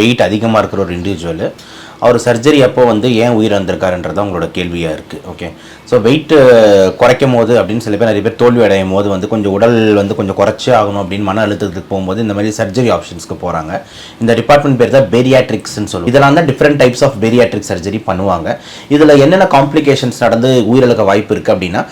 Wait அதிகமாக இருக்கிற ஒரு இண்டிவிஜுவலு அவர் சர்ஜரி அப்போ வந்து ஏன் உயிர் வந்திருக்காருன்றது அவங்களோட கேள்வியாக இருக்குது ஓகே ஸோ வெயிட்டு uh, குறைக்கும் போது அப்படின்னு சில பேர் நிறைய பேர் தோல்வி அடையும் போது வந்து கொஞ்சம் உடல் வந்து கொஞ்சம் குறைச்சே ஆகணும் அப்படின்னு மன அழுத்தத்துக்கு போகும்போது இந்த மாதிரி சர்ஜரி ஆப்ஷன்ஸ்க்கு போகிறாங்க இந்த டிபார்ட்மெண்ட் பேர் தான் பேரியாட்ரிக்ஸ்னு சொல்லுவோம் இதெல்லாம் தான் different types of bariatric surgery பண்ணுவாங்க. இதில் என்னென்ன காம்ப்ளிகேஷன்ஸ் நடந்து உயிரிழக்க வாய்ப்பு இருக்குது அப்படின்னா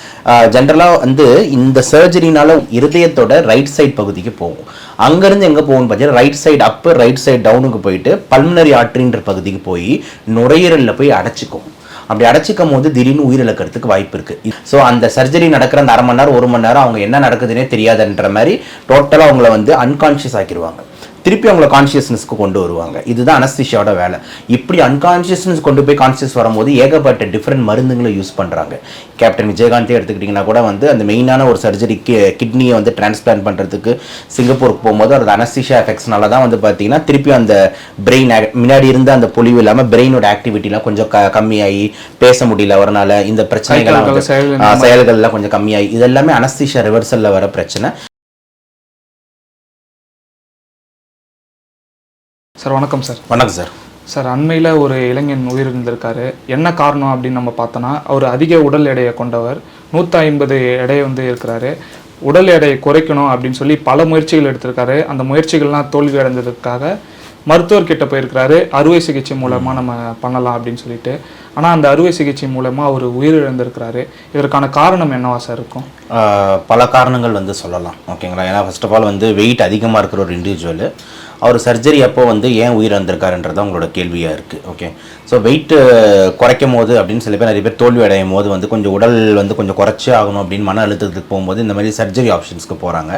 ஜென்ரலாக வந்து இந்த சர்ஜரினால இருதயத்தோட ரைட் சைட் பகுதிக்கு போகும். அங்கேருந்து எங்கே போகும்னு பார்த்தீங்கன்னா ரைட் சைடு அப்பு ரைட் சைடு டவுனுக்கு போயிட்டு பல்மனரி ஆர்ட்ரின்ற பகுதிக்கு போய் நுரையீரலில் போய் அடைச்சிக்கும். அப்படி அடைச்சிக்கும் போது திடீர்னு உயிரிழக்கிறதுக்கு வாய்ப்பு இருக்கு. ஸோ அந்த சர்ஜரி நடக்கிற அந்த அரை மணி நேரம் ஒரு மணி நேரம் அவங்க என்ன நடக்குதுன்னே தெரியாதுன்ற மாதிரி டோட்டலாக அவங்கள வந்து அன்கான்ஷியஸ் ஆக்கிடுவாங்க திருப்பி அவங்கள கான்ஷியஸ்னஸ்க்கு கொண்டு வருவாங்க. இதுதான் அனஸ்திஷியோட வேலை. இப்படி அன்கான்ஷியஸ்னஸ் கொண்டு போய் கான்ஷியஸ் வரும்போது ஏகப்பட்ட டிஃப்ரெண்ட் மருந்துங்களை யூஸ் பண்ணுறாங்க கேப்டன் விஜயகாந்தே எடுத்துக்கிட்டிங்கன்னா கூட வந்து அந்த மெயினான ஒரு சர்ஜரிக்கு கிட்னியை வந்து டிரான்ஸ்பிளான்ட் பண்ணுறதுக்கு சிங்கப்பூருக்கு போகும்போது அது அனஸ்திஷியா எஃபெக்ட்ஸ்னால தான் வந்து பார்த்தீங்கன்னா திருப்பி அந்த பிரெயின் முன்னாடி இருந்த அந்த பொலிவு இல்லாமல் பிரெயினோட ஆக்டிவிட்டிலாம் கொஞ்சம் க கம்மியாகி பேச முடியல. அவரால் இந்த பிரச்சனைகள் கை கால் செயல் வந்து- ஆ, செயல்கள்லாம் கொஞ்சம் கம்மியாகி இதெல்லாமே அனஸ்திஷியா ரிவர்சலில் வர பிரச்சனை. சார் வணக்கம் சார். வணக்கம் சார். சார் அண்மையில் ஒரு இளைஞன் உயிரிழந்திருக்காரு. என்ன காரணம் அப்படின்னு நம்ம பார்த்தோன்னா அவர் அதிக உடல் எடையை கொண்டவர். நூற்றி ஐம்பது எடை வந்து இருக்கிறாரு. உடல் எடையை குறைக்கணும் அப்படின்னு சொல்லி பல முயற்சிகள் எடுத்திருக்காரு. அந்த முயற்சிகள்லாம் தோல்வி அடைந்ததுக்காக மருத்துவர்கிட்ட போயிருக்கிறாரு. அறுவை சிகிச்சை மூலமாக நம்ம பண்ணலாம் அப்படின்னு சொல்லிட்டு. ஆனால் அந்த அறுவை சிகிச்சை மூலமாக அவர் உயிரிழந்திருக்கிறாரு. இதற்கான காரணம் என்னவா சார் இருக்கும்? பல காரணங்கள் வந்து சொல்லலாம். ஓகேங்களா? ஏன்னா ஃபர்ஸ்ட் ஆஃப் ஆல் வந்து வெயிட் அதிகமாக இருக்கிற ஒரு இண்டிவிஜுவல் அவர் சர்ஜரி அப்போ வந்து ஏன் உயிர் வந்திருக்காருன்றது உங்களோட கேள்வியாக இருக்குது ஓகே ஸோ வெயிட் குறைக்கும் போது அப்படின்னு சில பேர் நிறைய பேர் தோல்வி அடையும் போது வந்து கொஞ்சம் உடல் வந்து கொஞ்சம் குறைச்சே ஆகணும் அப்படின்னு மன அழுத்தத்துக்கு போகும்போது இந்த மாதிரி சர்ஜரி ஆப்ஷன்ஸ்க்கு போகிறாங்க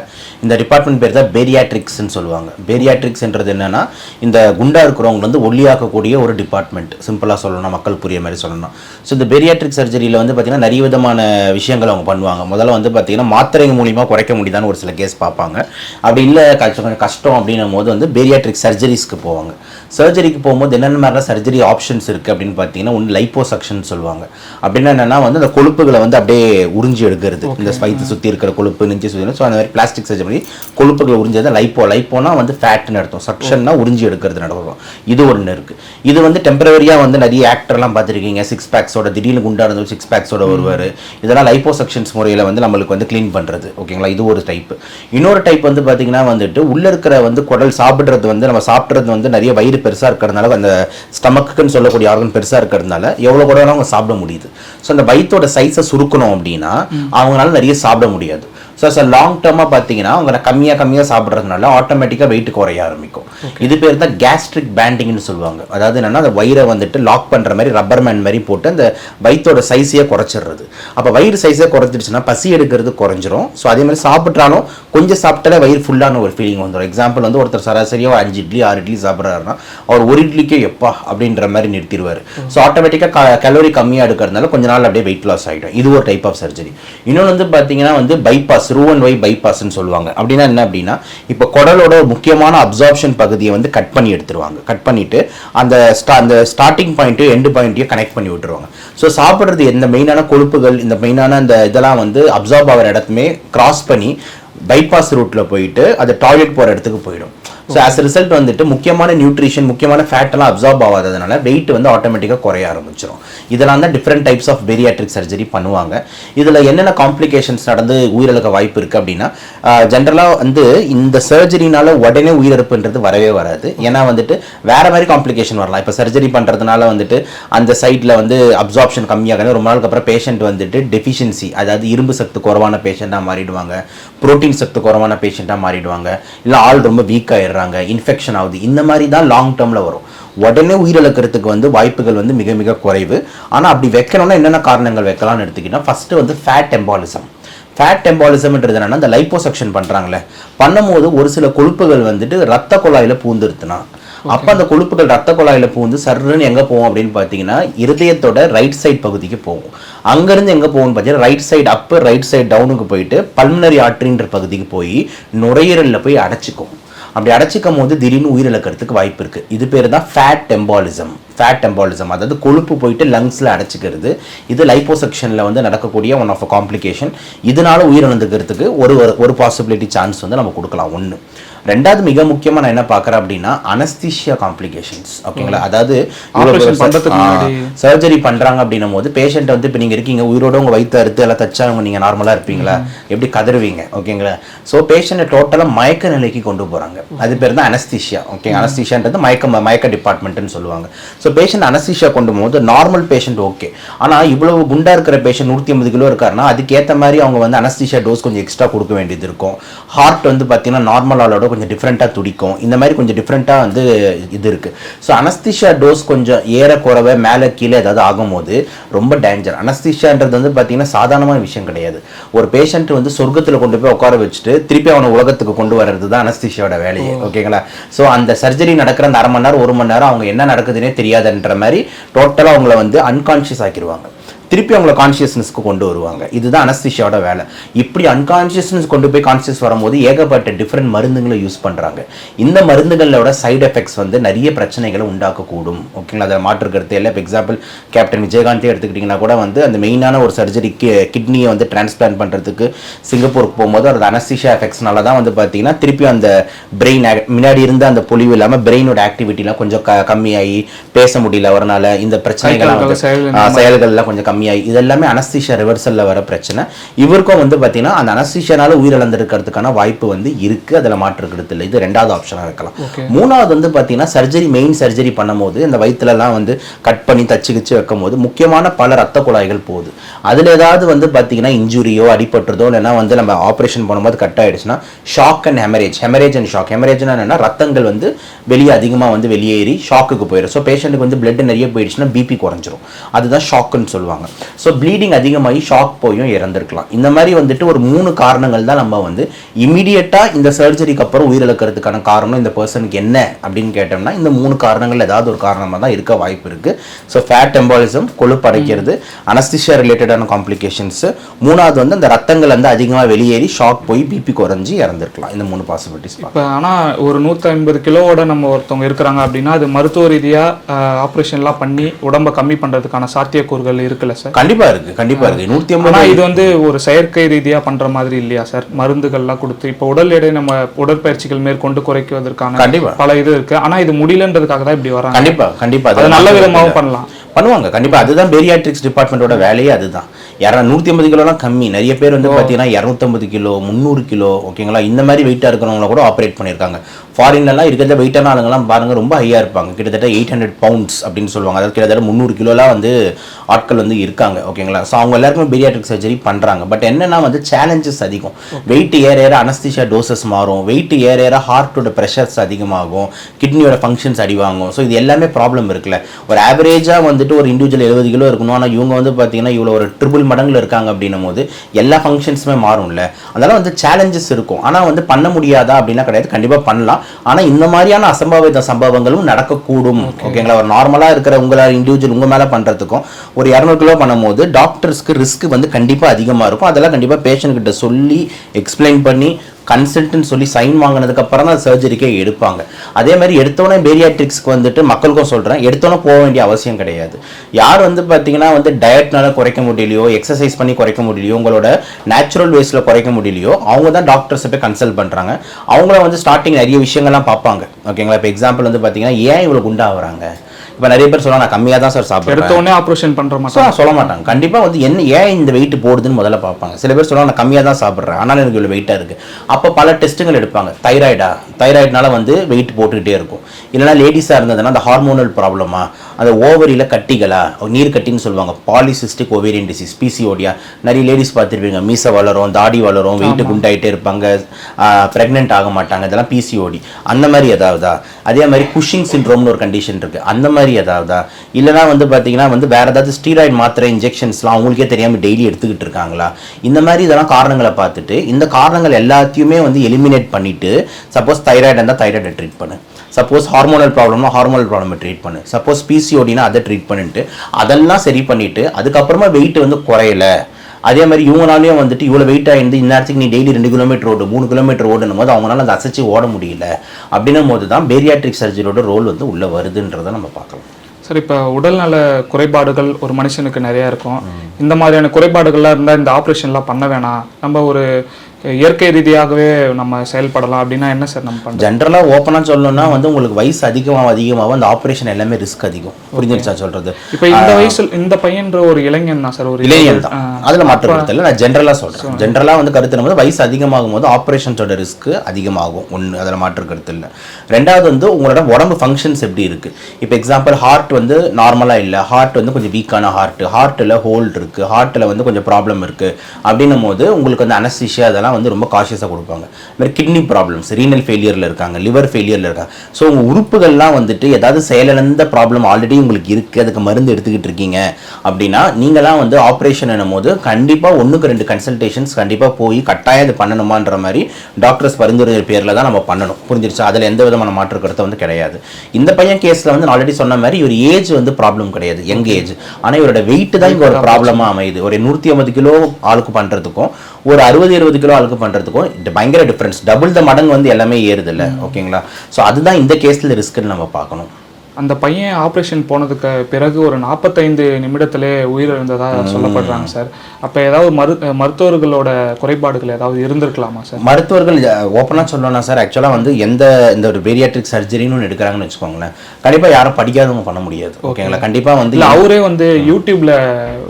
இந்த டிபார்ட்மெண்ட் பேர் தான் பேரியாட்ரிக்ஸ்னு சொல்லுவாங்க. பேரியாட்ரிக்ஸ்ன்றது என்னென்னா இந்த குண்டா இருக்கிறவங்க வந்து ஒல்லியாக்கக்கூடிய ஒரு டிபார்ட்மெண்ட் சிம்பிளாக சொல்லணும் மக்கள் புரிய மாதிரி சொல்லணும். ஸோ இந்த பேரியாட்ரிக் சர்ஜரியில் வந்து பார்த்திங்கன்னா நிறைய விதமான விஷயங்கள் அவங்க பண்ணுவாங்க. முதல்ல வந்து பார்த்திங்கன்னா மாத்திரை மூலிமா குறைக்க முடியுதான்னு ஒரு சில கேஸ் பார்ப்பாங்க. அப்படி இல்லை கஷ்டம் கொஞ்சம் கஷ்டம் அப்படின்னும் போது வந்து பேரியாட்ரிக் சர்ஜரிஸ்க்கு போவாங்க. சர்ஜரிக்கு போகும்போது என்னென்ன மாதிரிலாம் சர்ஜரி ஆப்ஷன்ஸ் இருக்குது அப்படின்னு பார்த்தீங்கன்னா ஒன்று லைப்போசக்ஷன் சொல்லுவாங்க. அப்படின்னா என்னென்னா வந்து அந்த கொழுப்புகளை வந்து அப்படியே உறிஞ்சி எடுக்கிறது. இந்த ஸ்பைத்து சுற்றி இருக்கிற கொழுப்பு நெஞ்சு சுற்றி ஸோ அந்த மாதிரி பிளாஸ்டிக் சர்ஜரி கொழுப்புகளை உறிஞ்சது லைப்போ லைப்போனா வந்து ஃபேட்னு அர்த்தம். சக்ஷன்னா உறிஞ்சி எடுக்கிறது நடக்கும். இது ஒன்று இருக்குது இது வந்து டெம்பரவரியாக வந்து நிறைய ஆக்டர்லாம் பார்த்துருக்கீங்க. சிக்ஸ் பேக்ஸோட திடீர்னு குண்டா இருந்தது சிக்ஸ் பேக்ஸோட வருவார். இதெல்லாம் லைப்போசக்ஷன்ஸ் முறையில் வந்து நம்மளுக்கு வந்து க்ளீன் பண்ணுறது ஓகேங்களா? இது ஒரு டைப் இன்னொரு டைப் வந்து பார்த்தீங்கன்னா வந்துட்டு உள்ளே இருக்கிற வந்து குடல் சாப்பிட்றது வந்து நம்ம சாப்பிட்றது வந்து நிறைய வயிறு பெருசாக இருக்கிறதுனால அந்த ஸ்டமக்குன்னு சொல்லக்கூடிய ஆர்கன் பெருசாக இருக்கிறதுனால எவ்வளோ கூட அவங்க சாப்பிட முடியுது. ஸோ அந்த வயிற்றோட சைஸை சுருக்கணும் அப்படின்னா அவங்களால நிறைய சாப்பிட முடியாது. ஸோ சார் லாங் டேர்மாக பார்த்தீங்கன்னா அவங்க கம்மியாக கம்மியாக சாப்பிட்றதுனால ஆட்டோமேட்டிக்காக வெயிட் குறைய ஆரம்பிக்கும். இது பேர் தான் கேஸ்ட்ரிக் பேண்டிங்னு சொல்லுவாங்க. அதாவது என்னன்னா அந்த வயிறை வந்துட்டு லாக் பண்ணுற மாதிரி ரப்பர் மேன் மாதிரி போட்டு அந்த வயிற்றோட சைஸையே குறைச்சிடுறது. அப்போ வயிறு சைஸே குறைஞ்சிடுச்சுன்னா பசி எடுக்கிறது குறைஞ்சிரும். ஸோ அதே மாதிரி சாப்பிட்றாலும் கொஞ்சம் சாப்பிட்டாலே வயிறு ஃபுல்லான ஒரு ஃபீலிங் வந்துடும் எக்ஸாம்பிள் வந்து ஒருத்தர் சராசரியாக ஒரு அஞ்சு இட்லி ஆறு இட்லி சாப்பிட்றாருன்னா அவர் ஒரு இட்லிக்கே எப்பா அப்படின்ற மாதிரி நிறுத்திடுவார். ஸோ ஆட்டோமேட்டிக்காக கலோரி கம்மியாக எடுக்கிறதுனால கொஞ்ச நாள் அப்படியே வெயிட் லாஸ் ஆகிடும் இது ஒரு டைப் ஆஃப் சர்ஜரி இன்னொன்று வந்து பார்த்தீங்கன்னா வந்து பைபாஸ் ரூவன் வை பைபாஸ்ன்னு சொல்லுவாங்க. அப்படின்னா என்ன அப்படின்னா இப்போ குடலோட முக்கியமான அப்சார்ப்ஷன் பகுதியை வந்து கட் பண்ணி எடுத்துருவாங்க. கட் பண்ணிட்டு அந்த ஸ்டா அந்த ஸ்டார்டிங் பாயிண்ட்டையும் எண்டு பாயிண்ட்டையும் கனெக்ட் பண்ணி விட்டுருவாங்க. ஸோ சாப்பிட்றது எந்த மெயினான கொழுப்புகள் இந்த மெயினான அந்த இதெல்லாம் வந்து அப்சார்ப் ஆகிற இடத்துமே கிராஸ் பண்ணி பைபாஸ் ரூட்டில் போயிட்டு அது டாய்லெட் போகிற இடத்துக்கு போயிடும். ஸோ ஆஸ் ரிசல்ட் வந்துட்டு முக்கியமான நியூட்ரிஷன் முக்கியமான ஃபேட் எல்லாம் அப்சார்ப் ஆகாததுனால வெயிட் வந்து ஆட்டோமேட்டிக்காக குறைய ஆரம்பிச்சிடும் இதெல்லாம் தான் different types of bariatric surgery பண்ணுவாங்க. இதில் என்னென்ன காம்ப்ளிகேஷன்ஸ் நடந்து உயிரிழக்க வாய்ப்பு இருக்குது அப்படின்னா ஜென்ரலாக வந்து இந்த சர்ஜரினால உடனே உயிரிழப்புன்றது வரவே வராது. ஏன்னா வந்துட்டு வேற மாதிரி காம்ப்ளிகேஷன் வரலாம். இப்போ சர்ஜரி பண்ணுறதுனால வந்துட்டு அந்த சைட்டில் வந்து அப்சார்ப்ஷன் கம்மியாகணும். ரொம்ப நாளுக்கு அப்புறம் பேஷண்ட் வந்துட்டு டெஃபிஷியன்சி அதாவது இரும்பு சத்து குறைவான பேஷண்ட்டாக மாறிடுவாங்க. புரோட்டீன் சத்து குறைவான பேஷண்ட்டாக மாறிடுவாங்க. இல்லை ஆள் ரொம்ப வீக் ஆயிடுறாங்க. இன்ஃபெக்ஷன் ஆகுது. இந்த மாதிரி தான் லாங் டேர்மில் வரும். உடனே உயிரிழக்கிறதுக்கு வந்து வாய்ப்புகள் வந்து மிக மிக குறைவு. ஆனால் அப்படி வைக்கணும்னா என்னென்ன காரணங்கள் வைக்கலாம்னு எடுத்துக்கிட்டா ஃபர்ஸ்ட் வந்து ஃபேட் எம்பாலிசம் ஃபேட் எம்பாலிசம்ன்றது என்னன்னா அந்த லைப்போசக்ஷன் பண்ணுறாங்களே பண்ணும்போது ஒரு சில கொழுப்புகள் வந்துட்டு ரத்த குழாயில் பூந்துருத்துனா. அப்போ அந்த கொழுப்புகள் ரத்த குழாயில் பூந்து சர்ன்னு எங்கே போகும் அப்படின்னு பார்த்தீங்கன்னா இருதயத்தோட ரைட் சைடு பகுதிக்கு போகும். அங்கேருந்து எங்கே போகும்னு பார்த்தீங்கன்னா right side up right side டவுனுக்கு போயிட்டு பல்மனரி ஆர்ட்ரின்ற பகுதிக்கு போய் நுரையீரலில் போய் அடைச்சிக்கும். அப்படி அடைச்சிக்கும் போது திடீர்னு உயிரிழக்கிறதுக்கு வாய்ப்பு இருக்குது இது பேர் தான் ஃபேட் டெம்பாலிசம் ஃபேட் எம்பாலிசம் அதாவது கொழுப்பு போயிட்டு லங்ஸில் அடைச்சிக்கிறது. இது லைப்போசெக்ஷனில் வந்து நடக்கக்கூடிய ஒன் ஆஃப் அ காம்ப்ளிகேஷன் இதனால உயிரிழந்துக்கிறதுக்கு ஒரு ஒரு- பாசிபிலிட்டி சான்ஸ் வந்து நம்ம கொடுக்கலாம் ஒன்று ரெண்டாவது மிக முக்கியமா நான் என்ன பார்க்குறேன் அப்படின்னா அனஸ்தீஷியா காம்ப்ளிகேஷன்ஸ் ஓகேங்களா அதாவது. சர்ஜரி பண்றாங்க அப்படின்னும் போது பேஷண்ட் வந்து இப்போ நீங்க இருக்கீங்க உயிரோட உங்க வயிற்று அறுத்து எல்லாம் தச்சா அவங்க நீங்க நார்மலா இருப்பீங்களா? எப்படி கதறுவீங்க ஓகேங்களா ஸோ பேஷண்ட்டை டோட்டலாக மயக்க நிலைக்கு கொண்டு போறாங்க. அது பேர் தான் அனஸ்தீஷியா ஓகே அனஸ்தீஷியான்றது மயக்க மயக்க டிபார்ட்மெண்ட்னு சொல்லுவாங்க. ஸோ பேஷண்ட் அனஸ்தீஷியா கொண்டு போது நார்மல் பேஷண்ட் ஓகே ஆனா இவ்வளவு குண்டா இருக்கிற பேஷண்ட் நூற்றி ஐம்பது கிலோ இருக்காருன்னா அதுக்கேற்ற மாதிரி அவங்க வந்து அனஸ்தீஷியா டோஸ் கொஞ்சம் எக்ஸ்ட்ரா கொடுக்க வேண்டியது இருக்கும். ஹார்ட் வந்து பார்த்தீங்கன்னா நார்மல் ஆளோட கொஞ்சம் டிஃப்ரெண்ட்டாக துடிக்கும். இந்த மாதிரி கொஞ்சம் டிஃப்ரெண்ட்டாக வந்து இது இருக்கு. ஸோ அனஸ்தீஷியா டோஸ் கொஞ்சம் ஏற குறவை மேலே கீழே ஏதாவது ஆகும்போது ரொம்ப டேஞ்சர் அனஸ்தீஷியான்றது வந்து பார்த்தீங்கன்னா சாதாரணமான விஷயம் கிடையாது. ஒரு பேஷண்ட் வந்து சொர்க்கத்தில் கொண்டு போய் உட்கார வச்சுட்டு திருப்பி அவனை உலகத்துக்கு கொண்டு வர்றது தான் அனஸ்தீஷியாவோட வேலையே ஓகேங்களா ஸோ அந்த சர்ஜரி நடக்கிற அந்த அரை மணி நேரம் ஒரு மணி நேரம் அவங்க என்ன நடக்குதுன்னே முடியாதுன்ற மாதிரி டோட்டலாக அவங்கள வந்து அன்கான்ஷியஸ் ஆக்கிடுவாங்க திருப்பி அவங்கள கான்ஷியஸ்னஸ்க்கு கொண்டு வருவாங்க. இதுதான் அனஸ்திஷியாவோட வேலை. இப்படி அன்கான்ஷியஸ்னஸ் கொண்டு போய் கான்ஷியஸ் வரும்போது ஏகப்பட்ட டிஃப்ரெண்ட் மருந்துகளை யூஸ் பண்ணுறாங்க இந்த மருந்துகளோட சைடு எஃபெக்ட்ஸ் வந்து நிறைய பிரச்சனைகளை உண்டாக்கக்கூடும். ஓகேங்களா அதை மாற்றுக்கிறது இல்லை. இப்போ எக்ஸாம்பிள் கேப்டன் விஜயகாந்தே எடுத்துக்கிட்டிங்கன்னா கூட வந்து அந்த மெயினான ஒரு சர்ஜரிக்கு கிட்னியை வந்து டிரான்ஸ்பிளான்ட் பண்ணுறதுக்கு சிங்கப்பூருக்கு போகும்போது அந்த அனஸ்திஷியா எஃபெக்ட்ஸ்னால தான் வந்து பார்த்தீங்கன்னா திருப்பி அந்த பிரெயின் முன்னாடி இருந்த அந்த பொலிவு இல்லாமல் பிரெயினோட ஆக்டிவிட்டிலாம் கொஞ்சம் க கம்மியாகி பேச முடியல. அவரால் இந்த பிரச்சனைகள்லாம் ஆ, செயல்கள்லாம் கொஞ்சம் கம்மியாகி இதெல்லாமே அனஸ்தீஷியா ரிவர்சல்ல வர பிரச்சனை. இவருக்கும் வந்து பார்த்தீங்கன்னா அந்த அனஸ்தீஷியானால உயிரிழந்திருக்கிறதுக்கான வாய்ப்பு வந்து இருக்கு. அதில் மாற்றுக்கிறது இல்லை. இது ரெண்டாவது ஆப்ஷனாக இருக்கலாம். மூணாவது வந்து பார்த்தீங்கன்னா சர்ஜரி மெயின் சர்ஜரி பண்ணும்போது இந்த வயிற்றுலலாம் வந்து கட் பண்ணி தச்சு கிச்சு வைக்கும் போது முக்கியமான பல ரத்த குழாய்கள் போகுது. அதில் ஏதாவது வந்து பார்த்தீங்கன்னா இன்ஜுரியோ அடிபட்டுறதோ இல்லைன்னா வந்து நம்ம ஆப்ரேஷன் பண்ணும்போது கட் ஆயிடுச்சுன்னா shock and haemorrhage haemorrhage and shock ஹெமரேஜ்னா என்னன்னா ரத்தங்கள் வந்து வெளியே அதிகமாக வந்து வெளியேறி ஷாக்குக்கு போயிடும் ஸோ பேஷண்ட்டுக்கு வந்து பிளட் நிறைய போயிடுச்சுன்னா பிபி குறைஞ்சிரும். அதுதான் ஷாக்குன்னு சொல்லுவாங்க. ஸோ ப்ளீடிங் அதிகமாகி ஷாக் போயும் இறந்துருக்கலாம். இந்த மாதிரி வந்துட்டு ஒரு மூணு காரணங்கள் தான் நம்ம வந்து இமீடியட்டாக இந்த சர்ஜரிக்கு அப்புறம் உயிரிழக்கிறதுக்கான காரணம் இந்த பர்சனுக்கு என்ன அப்படின்னு கேட்டோம்னா இந்த மூணு காரணங்கள் ஏதாவது ஒரு காரணமாக தான் இருக்க வாய்ப்பு இருக்குது ஸோ ஃபேட் எம்பாலிசம் கொழுப்பு அடைக்கிறது அனஸ்திஷியா ரிலேட்டடான காம்ப்ளிகேஷன்ஸு மூணாவது வந்து அந்த ரத்தங்கள் வந்து அதிகமாக வெளியேறி ஷாக் போய் பிபி குறைஞ்சி இறந்துருக்கலாம். இந்த மூணு பாசிபிலிட்டிஸ் இப்போ ஆனால் ஒரு நூற்றி ஐம்பது கிலோவோட நம்ம ஒருத்தவங்க இருக்கிறாங்க அப்படின்னா அது மருத்துவ ரீதியாக ஆப்ரேஷன்லாம் பண்ணி உடம்ப கம்மி பண்ணுறதுக்கான சாத்தியக்கூறுகள் இருக்குல்ல சார்? கண்டிப்பா இருக்கு கண்டிப்பா இருக்கு. நூற்றி ஐம்பது இது வந்து ஒரு செயற்கை ரீதியா பண்ற மாதிரி இல்லையா சார்? மருந்துகள்லாம் கொடுத்து இப்போ உடல் எடை நம்ம உடற்பயிற்சிகள் மேற்கொண்டு குறைக்குவதற்கான கண்டிப்பா. பல இது இருக்கு. ஆனா இது முடியலன்றதுக்காக தான் இப்படி வராங்க. கண்டிப்பா கண்டிப்பா. அது நல்ல இல்லை. பண்ணலாம். பண்ணுவாங்க. கண்டிப்பா அதுதான் பேரியாட்ரிக்ஸ் டிபார்ட்மெண்ட்டோட வேலையே அதுதான். யாரா நூற்றி ஐம்பது கிலோலாம் கம்மி. நிறைய பேர் வந்து பார்த்தீங்கன்னா இரநூத்தம்பது கிலோ முந்நூறு கிலோ ஓகேங்களா இந்த மாதிரி வெயிட்டாக இருக்கிறவங்கள கூட ஆப்ரேட் பண்ணியிருக்காங்க. ஃபாரின்லலாம் இருக்கிறத வெயிட்டான ஆளுங்கலாம் பாருங்க ரொம்ப ஹையாக இருப்பாங்க. கிட்டத்தட்ட எயிட் ஹண்ட்ரட் பவுண்ட்ஸ் அப்படின்னு சொல்லுவாங்க. அதாவது கிட்டத்தட்ட முந்நூறு கிலோலாம் வந்து ஆட்கள் வந்து இருக்காங்க ஓகேங்களா ஸோ அவங்க எல்லாருக்குமே பேரியாட்ரிக் சர்ஜரி பண்ணுறாங்க பட் என்னன்னா வந்து சேலஞ்சஸ் அதிகம். வெயிட் ஏற ஏற அனஸ்திஷியா டோசஸ் மாறும். வெயிட் ஏற ஏற ஹார்ட்டோட ப்ரெஷர்ஸ் அதிகமாகும். கிட்னியோட ஃபங்க்ஷன்ஸ் அடிவாங்கும் ஸோ இது எல்லாமே ப்ராப்ளம் இருக்குல்ல. ஒரு ஆவரேஜாக வந்துட்டு ஒரு இண்டிவிஜுவல் எழுபது கிலோ இருக்கணும். ஆனால் இவங்க வந்து பார்த்தீங்கன்னா இவ்வளோ ஒரு ட்ரிபிள் மடங்குல இருக்காங்க அப்படின்னும் போது எல்லா ஃபங்க்ஷன்ஸுமே மாறும்ல. அதனால வந்து சேலஞ்சஸ் இருக்கும். ஆனால் வந்து பண்ண முடியாதா அப்படின்னா கிடையாது. கண்டிப்பாக பண்ணலாம். ஆனால் இந்த மாதிரியான அசம்பாவித சம்பவங்களும் நடக்கக்கூடும். ஓகேங்களா ஒரு நார்மலாக இருக்கிற உங்களால் இண்டிவிஜுவல் உங்கள் மேலே பண்ணுறதுக்கும் ஒரு இரநூறு கிலோ பண்ணும்போது டாக்டர்ஸ்க்கு ரிஸ்க் வந்து கண்டிப்பாக அதிகமாக இருக்கும். அதெல்லாம் கண்டிப்பாக பேஷண்ட் கிட்ட சொல்லி எக்ஸ்பிளைன் பண்ணி கன்சல்ட்னு சொல்லி சைன் வாங்கினதுக்கு அப்புறம் தான் சர்ஜரிக்கே எடுப்பாங்க. அதே மாதிரி எடுத்தோடனே பேரியாட்ரிக்ஸ்க்கு வந்துட்டு மக்களுக்கும் சொல்கிறேன் எடுத்தோன்னே போக வேண்டிய அவசியம் கிடையாது. யார் வந்து பார்த்தீங்கன்னா வந்து டயட்னால குறைக்க முடியலையோ எக்ஸசைஸ் பண்ணி குறைக்க முடியலையோ உங்களோட நேச்சுரல் வேஸில் குறைக்க முடியலையோ அவங்க தான் டாக்டர்ஸை போய் கன்சல்ட் பண்ணுறாங்க அவங்கள வந்து ஸ்டார்டிங் நிறைய விஷயங்கள்லாம் பார்ப்பாங்க. ஓகேங்களா இப்போ எக்ஸாம்பிள் வந்து பார்த்தீங்கன்னா ஏன் இவ்வளோ குண்டாகிறாங்க? இப்போ நிறைய பேர் சொல்லுவாங்க நான் கம்மியாக தான் சார் சாப்பிட்றேன். எடுத்த உடனே ஆப்ரேஷன் பண்ற ஸோ மாட்டோம் சொல்ல மாட்டாங்க. கண்டிப்பாக வந்து என்ன ஏன் இந்த வெயிட் போடுதுன்னு முதல்ல பார்ப்பாங்க. சில பேர் சொல்லுவாங்க நான் கம்மியாக தான் சாப்பிட்றேன். ஆனால் எனக்கு இவ்வளோ வெயிட்டாக இருக்குது அப்போ பல டெஸ்ட்டுகள் எடுப்பாங்க. தைராய்டா தைராய்டுனால வந்து வெயிட் போட்டுக்கிட்டே இருக்கும். இல்லைனா லேடிஸாக இருந்ததுன்னா அந்த ஹார்மோனல் ப்ராப்ளமா அந்த ஓவரியில் கட்டிகளா நீர் கட்டின்னு சொல்லுவாங்க. பாலிசிஸ்டிக் ஓவேரியன் டிசீஸ் பிசிஓடியா நிறைய லேடிஸ் பார்த்துருப்பீங்க. மீசை வளரும் தாடி வளரும் வெயிட் குண்டாயிட்டே இருப்பாங்க. ப்ரெக்னென்ட் ஆக மாட்டாங்க. இதெல்லாம் பிசிஓடி அந்த மாதிரி ஏதாவதா அதே மாதிரி குஷிங் சிண்ட்ரோம்னு ஒரு கண்டிஷன் இருக்குது அந்த மாதிரி ஏதாவதா? இல்லைனா வந்து பார்த்தீங்கன்னா வந்து வேற ஏதாவது ஸ்டீராய்டு மாத்திரை இன்ஜெக்ஷன்ஸ்லாம் அவங்களுக்கே தெரியாமல் டெய்லி எடுத்துக்கிட்டு இருக்காங்களா? இந்த மாதிரி இதெல்லாம் காரணங்களை பார்த்துட்டு இந்த காரணங்கள் எல்லாத்தையுமே வந்து எலிமினேட் பண்ணிட்டு சப்போஸ் தைராய்டு இருந்தால் தைராய்டை ட்ரீட் பண்ணு. சப்போஸ் ஹார்மோனல் ப்ராப்ளம்னா ஹார்மோனல் ப்ராப்ளமை ட்ரீட் பண்ணு. சப்போஸ் பிசிஓடினா அதை ட்ரீட் பண்ணிட்டு அதெல்லாம் சரி பண்ணிட்டு அதுக்கப்புறமா வெயிட் வந்து குறையல. அதே மாதிரி இவங்களாலையும் வந்துட்டு இவ்வளோ வெயிட் ஆயிருந்து இந்நேரத்துக்கு நீ டெய்லி ரெண்டு கிலோமீட்டர் ஓடு மூணு கிலோமீட்டர் ஓடணும் போது அவங்களால அதை அசைச்சு ஓட முடியல. அப்படின்னும் போது தான் பேரியாட்ரிக் சர்ஜரியோட ரோல் வந்து உள்ளே வருதுன்றதை நம்ம பார்க்கலாம். சார் இப்போ உடல்நல குறைபாடுகள் ஒரு மனுஷனுக்கு நிறைய இருக்கும். இந்த மாதிரியான குறைபாடுகள்லாம் இருந்தால் இந்த ஆப்ரேஷன்லாம் பண்ண வேணாம். நம்ம ஒரு இயற்கை ரீதியாகவே நம்ம செயல்படலாம் அப்படின்னா என்ன சார் நம்ம ஜென்ரலாக ஓப்பனாக சொல்லணும்னா வந்து உங்களுக்கு வயசு அதிகமாக அதிகமாக அந்த ஆப்ரேஷன் எல்லாமே ரிஸ்க் அதிகம். புரிஞ்சிருச்சா சொல்றது? இப்போ இந்த வயசுல இந்த பையன்ற ஒரு இளைஞன் தான் சார் ஒரு இளைஞன் தான். அதில் மாற்று கருத்து இல்லை. நான் ஜென்ரலாக சொல்கிறேன் ஜென்ரலாக வந்து கருத்து போது வயசு அதிகமாகும் போது ஆப்ரேஷன்ஸோட ரிஸ்க் அதிகமாகும். ஒன்று அதில் மாற்று கருத்து இல்லை. ரெண்டாவது வந்து உங்களோட உடம்பு ஃபங்க்ஷன்ஸ் எப்படி இருக்குது இப்போ எக்ஸாம்பிள் ஹார்ட் வந்து நார்மலாக இல்லை. ஹார்ட் வந்து கொஞ்சம் வீக்கான ஹார்ட் ஹார்ட்டில் ஹோல்ட் இருக்குது ஹார்ட்டில் வந்து கொஞ்சம் ப்ராப்ளம் இருக்குது அப்படின்னும் போது உங்களுக்கு வந்து அனஸ்திஷியா அதெல்லாம் வந்து ரொம்ப காஷியஸாக கொடுப்பாங்க. மாதிரி கிட்னி ப்ராப்ளம்ஸ் ரீனல் ஃபெயிலியரில் இருக்காங்க லிவர் ஃபெயிலியரில் இருக்காங்க. ஸோ உங்கள் உறுப்புகள்லாம் வந்துட்டு ஏதாவது செயலிழந்த ப்ராப்ளம் ஆல்ரெடி உங்களுக்கு இருக்குது அதுக்கு மருந்து எடுத்துக்கிட்டு இருக்கீங்க அப்படின்னா நீங்களாம் வந்து ஆப்ரேஷன் போது கண்டிப்பாக ஒன்றுக்கு ரெண்டு கன்சல்டேஷன்ஸ் கண்டிப்பாக போய் கட்டாயம் இது பண்ணணுமான்ற மாதிரி டாக்டர்ஸ் பரிந்துரை பேரில் தான் நம்ம பண்ணணும். புரிஞ்சிருச்சா? அதில் எந்த விதமான மாற்று கருத்தை வந்து கிடையாது. இந்த பையன் கேஸில் வந்து ஆல்ரெடி சொன்ன மாதிரி இவர் ஏஜ் வந்து ப்ராப்ளம் கிடையாது யங் ஏஜ் ஆனால் இவரோட வெயிட் தான் இங்கே ஒரு ப்ராப்ளமாக அமையுது. ஒரு நூற்றி ஐம்பது கிலோ ஆளுக்கு பண்ணுறதுக்கும் ஒரு அறுபது இருபது கிலோ ஆளுக்கு பண்ணுறதுக்கும் பயங்கர டிஃப்ரென்ஸ் டபுள் த மடங்கு வந்து எல்லாமே ஏறுது இல்லை ஓகேங்களா ஸோ அதுதான் இந்த கேஸில் ரிஸ்க்குன்னு நம்ம பார்க்கணும். அந்த பையன் ஆப்ரேஷன் போனதுக்கு பிறகு ஒரு நாற்பத்தைந்து நிமிடத்திலே உயிரிழந்ததா சொல்லப்படுறாங்க சார். அப்போ ஏதாவது மரு மருத்துவர்களோட குறைபாடுகள் ஏதாவது இருந்திருக்கலாமா சார்? மருத்துவர்கள் ஓப்பனாக சொல்லணும்னா சார் ஆக்சுவலாக வந்து எந்த இந்த ஒரு பேரியாட்ரிக் சர்ஜரின்னு ஒன்று எடுக்கிறாங்கன்னு வச்சுக்கோங்களேன். கண்டிப்பாக யாரும் படிக்காதவங்க பண்ண முடியாது ஓகேங்களா கண்டிப்பாக வந்து இல்ல அவரே வந்து யூடியூப்ல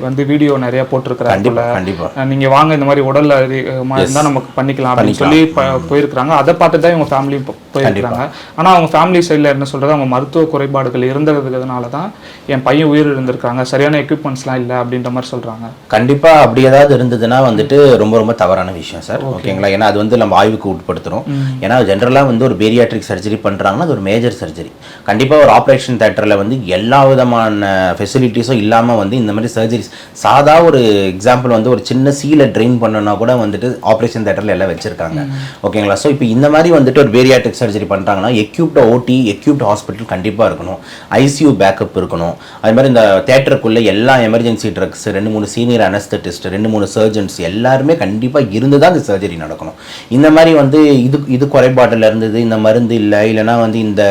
வந்து வீடியோ நிறைய போட்டிருக்கிறாரு கண்டிப்பா கண்டிப்பாக அஹ் நீங்க வாங்க இந்த மாதிரி உடல்ல இது, அஹ், மா- இருந்தா நமக்கு பண்ணிக்கலாம் அப்படின்னு சொல்லி போயிருக்கிறாங்க. அதை பார்த்து தான் இவங்க ஃபேமிலி போயிருக்கிறாங்க. ஆனா அவங்க ஃபேமிலி சைடுல என்ன சொல்றது? அவங்க மருத்துவ குறைபாடுகள் இருந்ததுனால தான் என் பையன் உயிர் இருந்திருக்காங்க சரியான எக்யூப்மெண்ட்ஸ்லாம் இல்லை அப்படின்ற மாதிரி சொல்றாங்க. கண்டிப்பா அப்படி ஏதாவது இருந்ததுன்னா வந்துட்டு ரொம்ப ரொம்ப தவறான விஷயம் சார். ஓகேங்களா? ஏன்னா அது வந்து நம்ம ஆய்வுக்கு உட்படுத்துறோம். ஏன்னா ஜென்ரலா வந்து ஒரு பேரியாட்ரிக் சர்ஜரி பண்றாங்கன்னா அது ஒரு மேஜர் சர்ஜரி கண்டிப்பா ஒரு ஆப்ரேஷன் தேட்டர்ல வந்து எல்லா விதமான ஃபெசிலிட்டிஸும் இல்லாம வந்து இந்த மாதிரி சர்ஜரிஸ் சாதா ஒரு எக்ஸாம்பிள் வந்து ஒரு சின்ன சீலை ட்ரெயின் பண்ணனா கூட வந்துட்டு ஆப்ரேஷன் தேட்டர்ல எல்லாம் வச்சிருக்காங்க. ஓகேங்களா? ஸோ இப்போ இந்த மாதிரி வந்துட்டு ஒரு பேரியாட்ரிக் சர்ஜரி பண்றாங்கன்னா எக்யூப்ட் ஓடி எக்யூப்ட் ஹாஸ்பிட்டல் கண்டிப்பா இருக்கணும். ஐசியூ பேக்கப் இருக்கணும். அது மாதிரி இந்த தேட்டருக்குள்ள எல்லா எமர்ஜென்சி ட்ரக்ஸ் ரெண்டு மூணு சீனியர் அனஸ்தட்டிஸ்ட் ரெண்டு மூணு சர்ஜன்ஸ் எல்லாருமே கண்டிப்பாக இருந்து தான் இந்த சர்ஜரி நடக்கணும். இந்த மாதிரி வந்து இது இது குறைபாட்டில் இருந்தது இந்த மருந்து இல்லை இல்லைன்னா வந்து இந்த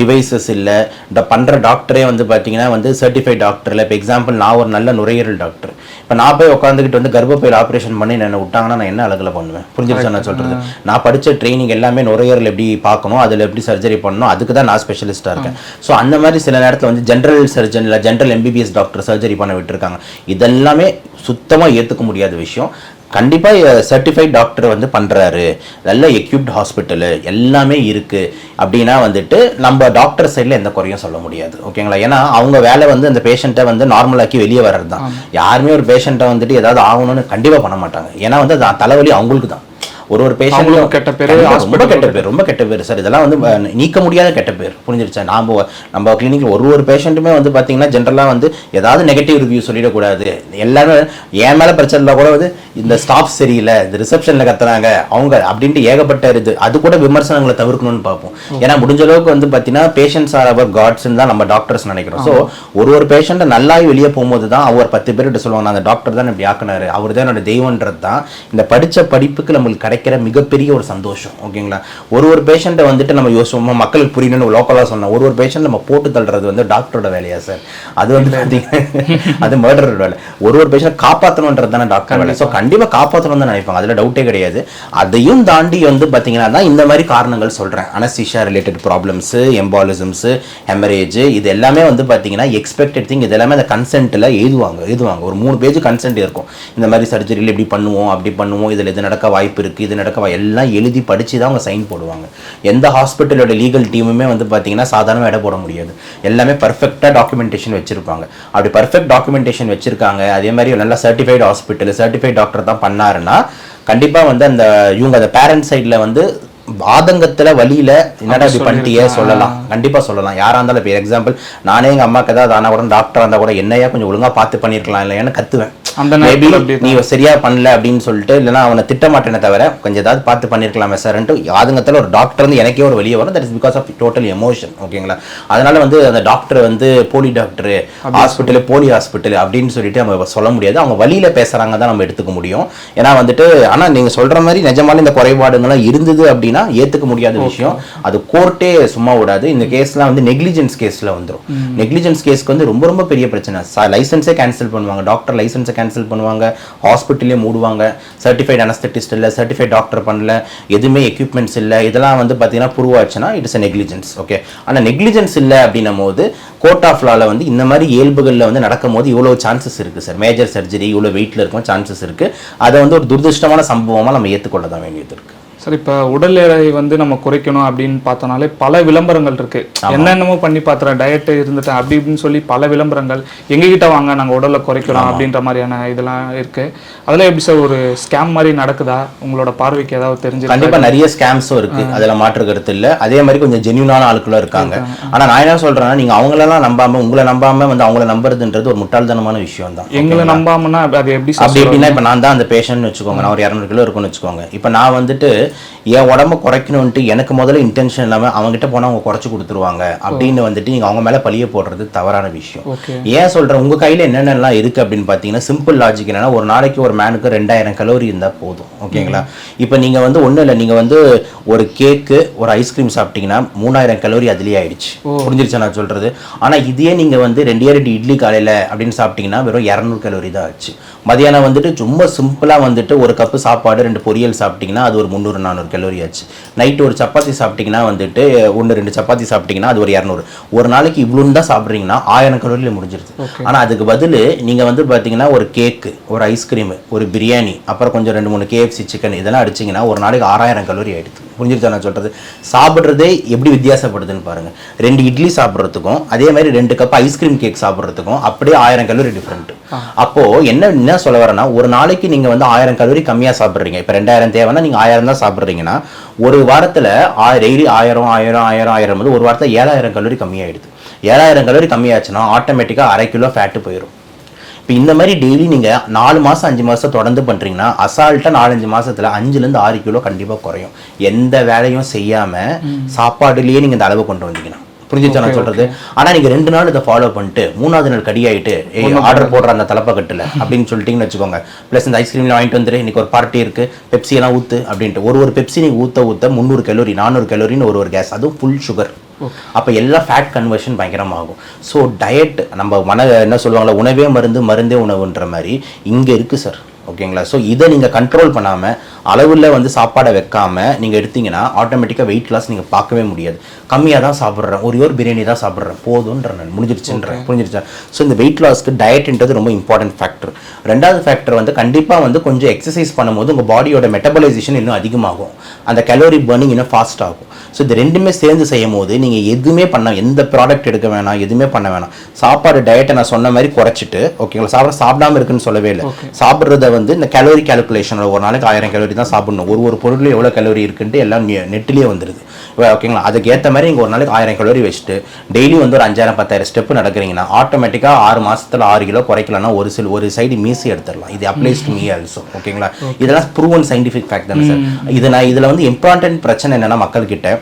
டிவைசஸ் இல்லை. இந்த பண்ணுற டாக்டரே வந்து பார்த்தீங்கன்னா வந்து சர்டிஃபைட் டாக்டர் இல்லை. இப்போ எக்ஸாம்பிள் நான் ஒரு நல்ல நுரையீரல் டாக்டர் இப்போ நான் போய் உட்காந்துக்கிட்டு வந்து கர்ப்பப்பையில் ஆப்ரேஷன் பண்ணி என்ன விட்டாங்கன்னா நான் என்ன அழகில் பண்ணுவேன்? புரிஞ்சிருச்சு நான் சொல்கிறது நான் படித்த ட்ரைனிங் எல்லாமே நுரையீரல் எப்படி பார்க்கணும் அதில் எப்படி சர்ஜரி பண்ணணும் அதுக்கு தான் நான் ஸ்பெஷலிஸ்ட்டாக இருக்கேன். ஸோ அந்த மாதிரி சில நேரத்தில் வந்து ஜென்ரல் சர்ஜன் இல்லை ஜென்ரல் எம்பிபிஎஸ் டாக்டர் சர்ஜரி பண்ண விட்டுருக்காங்க. இதெல்லாமே சுத்தமாக ஏற்றுக்க முடியாத விஷயம். கண்டிப்பாக சர்டிஃபைட் டாக்டர் வந்து பண்ணுறாரு நல்ல எக்யூப்ட் ஹாஸ்பிட்டலு எல்லாமே இருக்குது அப்படின்னா வந்துட்டு நம்ம டாக்டர் சைடில் எந்த குறையும் சொல்ல முடியாது. ஓகேங்களா? ஏன்னா அவங்க வேலை வந்து அந்த பேஷண்ட்டை வந்து நார்மலாக்கி வெளியே வர்றது தான் யாருமே ஒரு பேஷண்ட்டை வந்துட்டு ஏதாவது ஆகணும்னு கண்டிப்பாக பண்ண மாட்டாங்க. ஏன்னா வந்து அது தலைவலி அவங்களுக்கு தான் ஒரு ஒரு பேஷண்ட் கெட்ட பேரு, ரொம்ப கெட்ட பேர் ரொம்ப கெட்ட பேர். சார் இதெல்லாம் வந்து நீக்க முடியாத கெட்ட பேர். புரிஞ்சிருச்சா? நாம நம்ம கிளினிக்ல ஒரு ஒரு பேஷண்ட்டுமே வந்து பாத்தீங்கன்னா ஜென்ரலாக வந்து ஏதாவது நெகட்டிவ் ரிவ்யூ சொல்லிடக்கூடாது. எல்லாருமே என் மேல பிரச்சனை கூட வந்து இந்த ஸ்டாஃப் சரியில்லை இந்த ரிசப்ஷன்ல கத்துறாங்க அவங்க அப்படின்ட்டு ஏகப்பட்ட இது அது கூட விமர்சனங்களை தவிர்க்கணும்னு பார்ப்போம். ஏன்னா முடிஞ்ச அளவுக்கு வந்து பாத்தீங்கன்னா பேஷண்ட்ஸ் ஆர் அவர் காட்ஸ்ன்னு தான் நம்ம டாக்டர்ஸ் நினைக்கிறோம். ஸோ ஒரு ஒரு பேஷண்ட்டை நல்லாய் வெளியே போகும்போது தான் அவர் பத்து பேர்கிட்ட சொல்லுவாங்க அந்த டாக்டர் தான் இப்படி ஆக்குனாரு. அவர் தான் என்னோட தெய்வன்றது தான். இந்த படிச்ச படிப்புக்கு நம்மளுக்கு கிடைக்கிற மிகப்பெரிய ஒரு சந்தோஷம் ஓகேங்களா? ஒரு ஒரு பேஷண்ட்டை வந்துட்டு நம்ம யோசிச்சோம் மக்களுக்கு புரியணும்னு லோக்கலாக சொன்னோம் ஒரு ஒரு பேஷண்ட் நம்ம போட்டு தள்ளுறது வந்து டாக்டரோட வேலையா சார் அது வந்து பார்த்தீங்கன்னா அது மர்டரோட வேலை. ஒரு ஒரு பேஷண்ட் காப்பாற்றணுன்றது தானே டாக்டர் வேலை. ஸோ கண்டிப்பாக காப்பாற்றணும் தான் நினைப்பாங்க. அதில் டவுட்டே கிடையாது. அதையும் தாண்டி வந்து பார்த்தீங்கன்னா தான் இந்த மாதிரி காரணங்கள் சொல்கிறேன் anaesthesia related problems embolisms haemorrhage இது எல்லாமே வந்து பார்த்தீங்கன்னா எக்ஸ்பெக்டட் திங் இது எல்லாமே அந்த கன்சென்ட்டில் எழுதுவாங்க எழுதுவாங்க. ஒரு மூணு பேஜ் கன்சென்ட் இருக்கும். இந்த மாதிரி சர்ஜரியில் இப்படி பண்ணுவோம் அப்படி பண்ணுவோம் இதில் இது நடக்க வாய்ப்பு இருக்குது இது நடக்க வா- எல்லாம் எழுதி படித்து தான் அவங்க சைன் போடுவாங்க. எந்த ஹாஸ்பிட்டலோட லீகல் டீமுமே வந்து பார்த்தீங்கன்னா சாதாரண இடம் போட முடியாது. எல்லாமே பர்ஃபெக்டாக டாக்குமெண்டேஷன் வச்சிருப்பாங்க. அப்படி பர்ஃபெக்ட் டாக்குமெண்டேஷன் வச்சிருக்காங்க. அதே மாதிரி நல்லா சர்டிஃபைடு ஹாஸ்பிட்டல் சர்டிஃபைட் டாக்டர் தான் பண்ணாருன்னா கண்டிப்பாக வந்து அந்த இவங்க அந்த பேரண்ட் சைடில் வந்து ஆதங்கத்துல வழியில என்னடா இப்படி பண்ணிட்டியே சொல்லலாம். கண்டிப்பா சொல்லலாம். யாரா இருந்தாலும் இப்போ எக்ஸாம்பிள் நானே எங்க அம்மாக்கு ஏதாவது ஆனா கூட டாக்டர் இருந்தா கூட என்னையா கொஞ்சம் ஒழுங்கா பார்த்து பண்ணிருக்கலாம். இல்லையான்னு கத்துவேன். நீ சரியா பண்ணல அப்படின்னு சொல்லிட்டு இல்லைன்னா அவனை திட்ட மாட்டேனே தவிர கொஞ்சம் ஏதாவது பார்த்து பண்ணிருக்கலாமே சார்ன்ட்டு ஆதங்கத்துல ஒரு டாக்டர் வந்து எனக்கே ஒரு வெளியே வரும். That is because of total emotion ஓகேங்களா அதனால வந்து அந்த டாக்டர் வந்து போலி டாக்டர் ஹாஸ்பிட்டல் போலி ஹாஸ்பிட்டல் அப்படின்னு சொல்லிட்டு நம்ம சொல்ல முடியாது. அவங்க வழியில பேசுறாங்க தான் நம்ம எடுத்துக்க முடியும். ஏன்னா வந்துட்டு ஆனா நீங்க சொல்ற மாதிரி நிஜமாலே இந்த குறைபாடுங்கள்லாம் இருந்தது அப்படின்னா ஏத்துக்க முடியாத விஷயம். அது கோர்ட்டே சும்மா விடாது. இந்த கேஸ்லாம் வந்து நெக்லிஜென்ஸ் கேஸ்ல வந்துரும். நெக்லிஜென்ஸ் கேஸ்க்கு வந்து ரொம்ப ரொம்ப பெரிய பிரச்சனை. லைசன்ஸே கேன்சல் பண்ணுவாங்க. டாக்டர் லைசன்ஸை கேன்சல் பண்ணுவாங்க ஹாஸ்பிட்டலே மூடுவாங்க சர்டிஃபைட் அனஸ்தட்டிஸ்ட் இல்லை சர்டிஃபைட் டாக்டர் பண்ணல எதுவுமே எக்யூப்மெண்ட்ஸ் இல்லை இதெல்லாம் வந்து பார்த்தீங்கன்னா ப்ரூவ் ஆச்சுன்னா இட்ஸ் நெக்லிஜென்ஸ் ஓகே ஆனால் நெக்லிஜென்ஸ் இல்லை அப்படின்னும் போது கோர்ட் ஆஃப் லாவில் வந்து இந்த மாதிரி இயல்புகளில் வந்து நடக்கும்போது இவ்வளோ சான்சஸ் இருக்குது சார் மேஜர் சர்ஜரி இவ்வளோ வெயிட்டில் இருக்கும் சான்சஸ் இருக்குது அதை வந்து ஒரு துரதிருஷ்டமான சம்பவமாக நம்ம ஏற்றுக்கொள்ள தான் வேண்டியது இருக்குது சார் இப்போ உடல் எடை வந்து நம்ம குறைக்கணும் அப்படின்னு பார்த்தோம்னாலே பல விளம்பரங்கள் இருக்கு. என்னென்னமோ பண்ணி பார்த்துறேன் டயட் இருந்துட்டேன் அப்படி இப்படின்னு சொல்லி பல விளம்பரங்கள் எங்ககிட்ட வாங்க நாங்கள் உடலை குறைக்கிறோம் அப்படின்ற மாதிரியான இதெல்லாம் இருக்கு. அதெல்லாம் எப்படி சார் ஒரு ஸ்கேம் மாதிரி நடக்குதா? உங்களோட பார்வைக்கு ஏதாவது தெரிஞ்சு கண்டிப்பா நிறைய ஸ்கேம்ஸும் இருக்கு. அதுல மாற்று கருத்து இல்ல. அதே மாதிரி கொஞ்சம் ஜென்யூனான ஆட்களும் இருக்காங்க. ஆனா நான் என்ன சொல்றேன்னா நீங்க அவங்களெல்லாம் நம்பாம உங்களை நம்பாம வந்து அவங்கள நம்புறதுன்றது ஒரு முட்டாள்தனமான விஷயம் தான் எங்களை நம்பாமன்னா அது எப்படி அப்படி எப்படின்னா இப்போ நான் தான் அந்த பேஷண்ட்னு வச்சுக்கோங்க. நான் ஒரு இரநூறு கிலோ இருக்கும்னு வச்சுக்கோங்க. இப்போ நான் வந்துட்டு என் உடம்ப குறைக்கணும்ட்டு எனக்கு முதல்ல இன்டென்ஷன் இல்லாமல் அவங்ககிட்ட போனால் அவங்க குறைச்சி கொடுத்துருவாங்க அப்படின்னு வந்துட்டு நீங்கள் அவங்க மேலே பழிய போடுறது தவறான விஷயம். ஏன் சொல்கிறேன் உங்கள் கையில் என்னென்னலாம் இருக்குது அப்படின்னு பார்த்தீங்கன்னா சிம்பிள் லாஜிக் என்னன்னா ஒரு நாளைக்கு ஒரு மேனுக்கு ரெண்டாயிரம் கலோரி இருந்தால் போதும். ஓகேங்களா? இப்போ நீங்கள் வந்து ஒன்றும் இல்லை நீங்கள் வந்து ஒரு கேக்கு ஒரு ஐஸ்கிரீம் சாப்பிட்டீங்கன்னா மூணாயிரம் கலோரி அதுலேயே ஆயிடுச்சு. புரிஞ்சிருச்சா நான் சொல்கிறது ஆனால் இதே நீங்கள் வந்து ரெண்டே ரெண்டு இட்லி காலையில் அப்படின்னு சாப்பிட்டீங்கன்னா வெறும் இரநூறு கலோரி தான் ஆச்சு. மதியானம் வந்துட்டு ரொம்ப சிம்பிளாக வந்துட்டு ஒரு கப்பு சாப்பாடு ரெண்டு பொரியல் சாப்பிட்டீங்கன்னா அது ஒரு முந்நூறு நானூறு கலோரி ஆச்சு. நைட்டு ஒரு சப்பாத்தி சாப்பிட்டீங்கன்னா வந்துட்டு ஒன்று ரெண்டு சப்பாத்தி சாப்பிட்டீங்கன்னா அது ஒரு இரநூறு. ஒரு நாளைக்கு இவ்வளோன்னு தான் சாப்பிட்றீங்கன்னா ஆயிரம் கலோரியில் முடிஞ்சிருது. ஆனால் அதுக்கு பதில் நீங்கள் வந்து பார்த்தீங்கன்னா ஒரு கேக்கு ஒரு ஐஸ்கிரீம் ஒரு பிரியாணி அப்புறம் கொஞ்சம் ரெண்டு மூணு கேஎஃப்சி சிக்கன் இதெல்லாம் அடிச்சிங்கன்னா ஒரு நாளைக்கு ஆறாயிரம் கலோரி ஆயிடுது. புரிஞ்சிருச்சா நான் சொல்கிறது சாப்பிட்றதே எப்படி வித்தியாசப்படுதுன்னு பாருங்க. ரெண்டு இட்லி சாப்பிட்றதுக்கும் அதே மாதிரி ரெண்டு கப் ஐஸ்கிரீம் கேக் சாப்பிட்றதுக்கும் அப்படியே ஆயிரம் கலோரி டிஃப்ரெண்ட் அப்போ என்ன என்ன சொல்ல வரேன்னா ஒரு நாளைக்கு நீங்க வந்து ஆயிரம் கலோரி கம்மியா சாப்பிட்றீங்க. இப்போ ரெண்டாயிரம் தேவைன்னா நீங்க ஆயிரம் தான் சாப்பிட்றீங்கன்னா ஒரு வாரத்துல டெய்லி ஆயிரம் ஆயிரம் ஆயிரம் ஆயிரம் வந்து ஒரு வாரத்துல ஏழாயிரம் கலோரி கம்மியாயிடுது. ஏழாயிரம் கலோரி கம்மியாச்சுன்னா ஆட்டோமேட்டிக்காக அரை கிலோ ஃபேட்டு போயிடும் இப்போ இந்த மாதிரி டெய்லி நீங்கள் நாலு மாதம் அஞ்சு மாதம் தொடர்ந்து பண்ணுறீங்கன்னா அசால்ட்டாக நாலஞ்சு மாசத்துல அஞ்சுலேருந்து ஆறு கிலோ கண்டிப்பாக குறையும். எந்த வேலையும் செய்யாமல் சாப்பாடுலேயே நீங்கள் இந்த அளவு கொண்டு வந்தீங்கன்னா. புரிஞ்சுச்சா நான் சொல்றது? ஆனா நீங்க ரெண்டு நாள் இதை ஃபாலோ பண்ணிட்டு மூணாவது நாள் கடியாயிட்டு ஆர்டர் போடுற அந்த தலைப்பக்கட்டுல அப்படின்னு சொல்லிட்டீங்கன்னு வச்சுக்கோங்க. ப்ளஸ் இந்த ஐஸ்கிரீம்ல வாங்கிட்டு வந்துரு இன்னைக்கு ஒரு பார்ட்டி இருக்கு பெப்சி எல்லாம் ஊத்து அப்படின்ட்டு. ஒரு ஒரு பெப்சி நீங்க ஊத்த ஊத்த முந்நூறு கலோரி நானூறு கலோரின்னு ஒரு ஒரு கேஸ் அதுவும் ஃபுல் சுகர் அப்போ எல்லா ஃபேட் கன்வர்ஷன் பயங்கரமாகும். ஸோ டயட் நம்ம மன என்ன சொல்லுவாங்களா உணவே மருந்து மருந்தே உணவுன்ற மாதிரி இங்கே இருக்குது சார் ஓகேங்களா? ஸோ இதை நீங்கள் கண்ட்ரோல் பண்ணாமல் அளவில் வந்து சாப்பாடை வைக்காம நீங்கள் எடுத்தீங்கன்னா ஆட்டோமேட்டிக்காக வெயிட் லாஸ் நீங்கள் பார்க்கவே முடியாது. கம்மியாக தான் சாப்பிட்றேன். ஒரு ஒரு பிரியாணி தான் சாப்பிட்றேன். போதுன்ற நான் முடிஞ்சிருச்சுன்றேன் புரிஞ்சிருச்சா? ஸோ இந்த வெயிட் லாஸ்க்கு டயட்ன்றது ரொம்ப இம்பார்ட்டன்ட் ஃபேக்டர் ரெண்டாவது ஃபேக்டர் வந்து கண்டிப்பாக வந்து கொஞ்சம் எக்ஸசைஸ் பண்ணும்போது உங்கள் பாடியோட மெட்டபலைசேஷன் இன்னும் அதிகமாகும். அந்த கலோரி பர்னிங் இன்னும் ஃபாஸ்ட் ஆகும். ஸோ இது ரெண்டுமே சேர்ந்து செய்யும் போது நீங்கள் எதுவுமே பண்ண எந்த ப்ராடக்ட் எடுக்க வேணாம் எதுவுமே பண்ண வேணாம். சாப்பாடு டயட்டை நான் சொன்ன மாதிரி குறைச்சிட்டு ஓகேங்களா? சாப்பிட சாப்பிடாம இருக்குன்னு சொல்லவே இல்லை. சாப்பிட்றத வந்து இந்த கலோரி கால்குலேஷனில் ஒரு நாளைக்கு ஆயிரம் கலோரி தான் சாப்பிடணும். ஒரு ஒரு பொருளில் எவ்வளோ கலோரி இருக்குன்ட்டு எல்லாம் நெட்டிலேயே வந்துடுது ஓகேங்களா அதுக்கு ஏற்ற மாதிரி நீங்கள் ஒரு நாளைக்கு ஆயிரம் கலோரி வச்சுட்டு டெய்லி வந்து ஒரு அஞ்சாயிரம் பத்தாயிரம் ஸ்டெப் நடக்கிறீங்கன்னா ஆட்டோமேட்டிக்காக ஆறு மாசத்துல ஆறு கிலோ குறைக்கலன்னா ஒரு சில ஒரு சைடு மீசி எடுத்துடலாம். இது அப்ளைஸ் டு மீ ஆல்சோ ஓகேங்களா இதெல்லாம் ப்ரூவன் சயின்டிஃபிக் ஃபேக்ட் தானே சார் இது நான் இதில் வந்து இம்பார்ட்டன்ட் பிரச்சனை என்னன்னா மக்கள்கிட்ட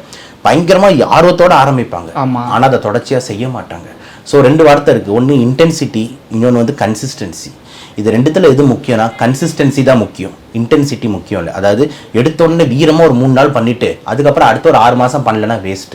பயங்கரமா ஆர்வத்தோட ஆரம்பிப்பாங்க. ஆமா. ஆனா அதை தொடர்ச்சியா செய்ய மாட்டாங்க. ஸோ ரெண்டு வார்த்தை இருக்கு. ஒன்று இன்டென்சிட்டி இன்னொன்று வந்து கன்சிஸ்டன்சி இது ரெண்டுத்துல எது முக்கியம்னா கன்சிஸ்டன்சி தான் முக்கியம். இன்டென்சிட்டி முக்கியம் இல்லை. அதாவது எடுத்த உடனே வீரமா ஒரு மூணு நாள் பண்ணிட்டு அதுக்கப்புறம் அடுத்த ஒரு ஆறு மாசம் பண்ணலன்னா வேஸ்ட்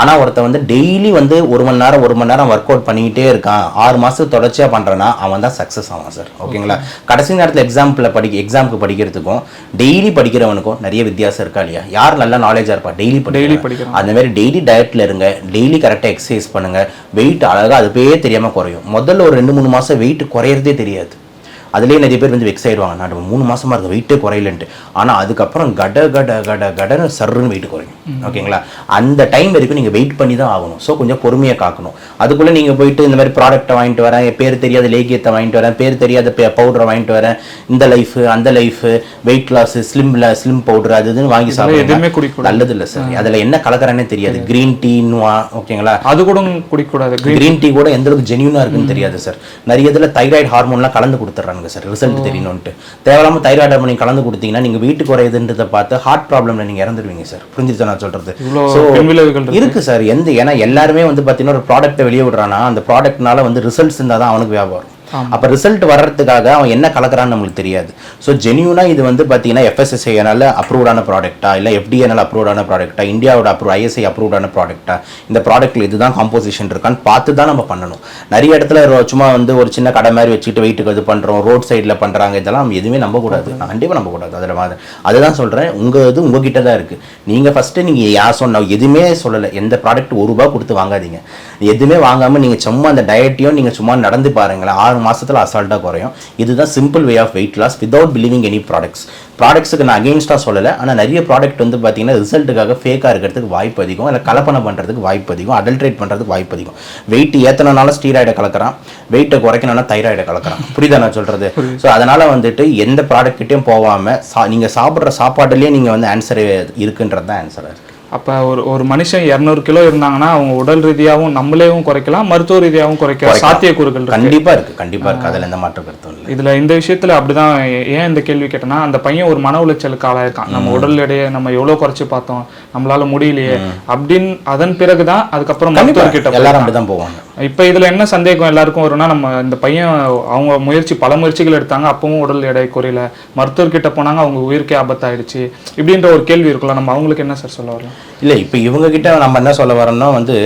ஆனா ஒருத்தன் வந்து டெய்லி வந்து ஒரு மணி நேரம் ஒரு மணி நேரம் ஒர்க் அவுட் பண்ணிக்கிட்டே இருக்கான். ஆறு மாசம் தொடர்ச்சியா பண்றானா அவன் தான் சக்சஸ் ஆவான் சார் ஓகேங்களா கடைசி நேரத்தில் எக்ஸாம்பிள் படிக்க எக்ஸாமுக்கு படிக்கிறதுக்கும் டெய்லி படிக்கிறவனுக்கும் நிறைய வித்தியாசம் இருக்கா இல்லையா? யார் நல்லா நாலேஜா இருப்பா? டெய்லி படிக்கலாம் படிக்கிறோம். அந்த மாதிரி டெய்லி டயட்ல இருங்க. டெய்லி கரெக்டாக எக்ஸசைஸ் பண்ணுங்க. வெயிட் அது பே தெரியாம குறையும். முதல்ல ஒரு ரெண்டு மூணு மாசம் வெயிட் குறையிறதே தெரியாது. அதுலேயே நிறைய பேர் வந்து வெக்ஸ் ஆயிடுவாங்க. நான் மூணு மாசமா இருக்க வெயிட்டே குறையலன்ட்டு. ஆனா அதுக்கப்புறம் கட கட கட கடன்னு சர்ருன்னு வெயிட் குறையும். ஓகேங்களா? அந்த டைம் வரைக்கும் நீங்க வெயிட் பண்ணி தான் ஆகணும். ஸோ கொஞ்சம் பொறுமையா காக்கணும். அதுக்குள்ள நீங்க போயிட்டு இந்த மாதிரி ப்ராடக்ட்டை வாங்கிட்டு வரேன். என் பேர் தெரியாத லேகியத்தை வாங்கிட்டு வரேன். பேர் தெரியாத பவுடரை வாங்கிட்டு வரேன். இந்த லைஃப் அந்த லைஃப் வெயிட் லாஸ் ஸ்லிம்ல ஸ்லிம் பவுடர் அது இதுன்னு வாங்கி சாப்பிடுங்க. நல்லது இல்லை சார் அதுல என்ன கலக்கறானே தெரியாது. கிரீன் டீன்னு ஓகேங்களா? அது கூட Green- கிரீன் டீ கூட எந்த அளவுக்கு ஜென்யூனா இருக்குன்னு தெரியாது சார் நிறைய இதில் தைராய்டு ஹார்மோன்லாம் கலந்து கொடுத்துட்றாங்க. சார் ரிசல்ட் தெரியணும்ட்டு தேவையில்லாம தைராய்டு நீங்க கலந்து கொடுத்தீங்கன்னா நீங்க வீட்டு குறையுதுன்றதை பார்த்து ஹார்ட் ப்ராப்ளம்ல நீங்க இறந்துருவீங்க சார். புரிஞ்சுச்சா நான் இருக்கு. இருக்கு சார் எந்த ஏன்னா எல்லாருமே வந்து பார்த்தீங்கன்னா ஒரு ப்ராடக்ட்டை வெளியே விடுறானா அந்த ப்ராடக்ட்னால வந்து ரிசல்ட்ஸ் இருந்தால் தான் அவனுக்கு வியாபாரம். அப்போ ரிசல்ட் வர்றதுக்காக அவன் என்ன கலக்குறான்னு நம்மளுக்கு தெரியாது. ஸோ ஜென்யூனாக இது வந்து பார்த்தீங்கன்னா எஃப்எஸ்எஸ்ஐனால அப்ரூவ்டான ப்ராடக்ட்டா இல்லை எஃப்டிஏனால அப்ரூவ்டான ப்ராடக்ட்டா இந்தியாவோட அப்ரூவ் ஐஎஸ்ஐ அப்ரூவ்டான ப்ராடக்ட்டா இந்த ப்ராடக்ட்டில் இதுதான் காம்போசிஷன் இருக்கான்னு பார்த்து தான் நம்ம பண்ணணும். நிறைய இடத்துல சும்மா வந்து ஒரு சின்ன கடை மாதிரி வச்சுட்டு வெயிட்டுக்கு இது பண்ணுறோம் ரோட் சைடில் பண்ணுறாங்க இதெல்லாம் நம்ம எதுவுமே நம்பக்கூடாது. கண்டிப்பாக நம்பக்கூடாது. அதில் மாதிரி அதுதான் சொல்கிறேன் உங்கள் இது உங்ககிட்ட தான் இருக்குது நீங்கள் ஃபஸ்ட்டு நீங்கள் யார் சொன்ன எதுவுமே சொல்லலை. எந்த ப்ராடக்ட் ஒரு ரூபா கொடுத்து வாங்காதீங்க. எதுவுமே வாங்காமல் நீங்கள் சும்மா அந்த டயட்டையும் நீங்கள் சும்மா நடந்து பாருங்களேன். ஆறு மாசத்துல அசால்ட்டாக குறையும். இதுதான் simple way of weight loss without believing any products ப்ராடக்ட்ஸுக்கு நான் அகெயின்ஸ்டாக சொல்லலை. ஆனால் நிறைய ப்ராடக்ட் வந்து பார்த்தீங்கன்னா ரிசல்ட்டுக்காக ஃபேக்காக இருக்கிறதுக்கு வாய்ப்பு அதிகம். இல்லை கலப்பனை பண்ணுறதுக்கு வாய்ப்பு அதிகம். அடல்ட்ரேட் பண்ணுறதுக்கு வாய்ப்பு அதிகம். வெயிட் ஏற்றனால ஸ்டீராய்டை கலக்கிறான். வெயிட்டை குறைக்கணும்னா தைராய்டை கலக்கிறான். புரியுதா நான் சொல்கிறது ஸோ அதனால் வந்துட்டு எந்த ப்ராடக்ட் கிட்டேயும் போகாமல் சா நீங்கள் சாப்பிட்ற சாப்பாடுலேயே நீங்கள் வந்து ஆன்சர் இருக்குன்றது தான் ஆன்சராக இருக்குது அப்ப ஒரு ஒரு மனுஷன் இரநூறு கிலோ இருந்தாங்கன்னா அவங்க உடல் ரீதியாகவும் நம்மளேவும் குறைக்கலாம் மருத்துவ ரீதியாகவும் குறைக்க சாத்தியக்கூறுகள் இருக்கு. கண்டிப்பாக இருக்குது கண்டிப்பாக இருக்குது அதில் எந்த மாற்ற கருத்தும் இல்லை. இதுல இந்த விஷயத்துல அப்படிதான் ஏன் இந்த கேள்வி கேட்டேன்னா அந்த பையன் ஒரு மன உளைச்சலுக்கு ஆளாயிருக்கான் நம்ம உடல் எடையை நம்ம எவ்வளவு குறைச்சு பார்த்தோம் நம்மளால முடியலையே அப்படின்னு அதன் பிறகுதான் அதுக்கப்புறம் மருத்துவர்கிட்ட எல்லாரும் அப்படி தான் போவாங்க. இப்போ இதில் என்ன சந்தேகம் எல்லாருக்கும் வரும்னா நம்ம இந்த பையன் அவங்க முயற்சி பல முயற்சிகள் எடுத்தாங்க அப்பவும் உடல் எடை குறையில. மருத்துவர்கிட்ட போனாங்க அவங்க உயிருக்கே ஆபத்தாயிடுச்சு இப்படின்ற ஒரு கேள்வி இருக்கலாம் நம்ம அவங்களுக்கு என்ன சார் சொல்ல வரலாம்? இல்லை இப்போ இவங்க கிட்ட நம்ம என்ன சொல்ல வரோம்னா வந்து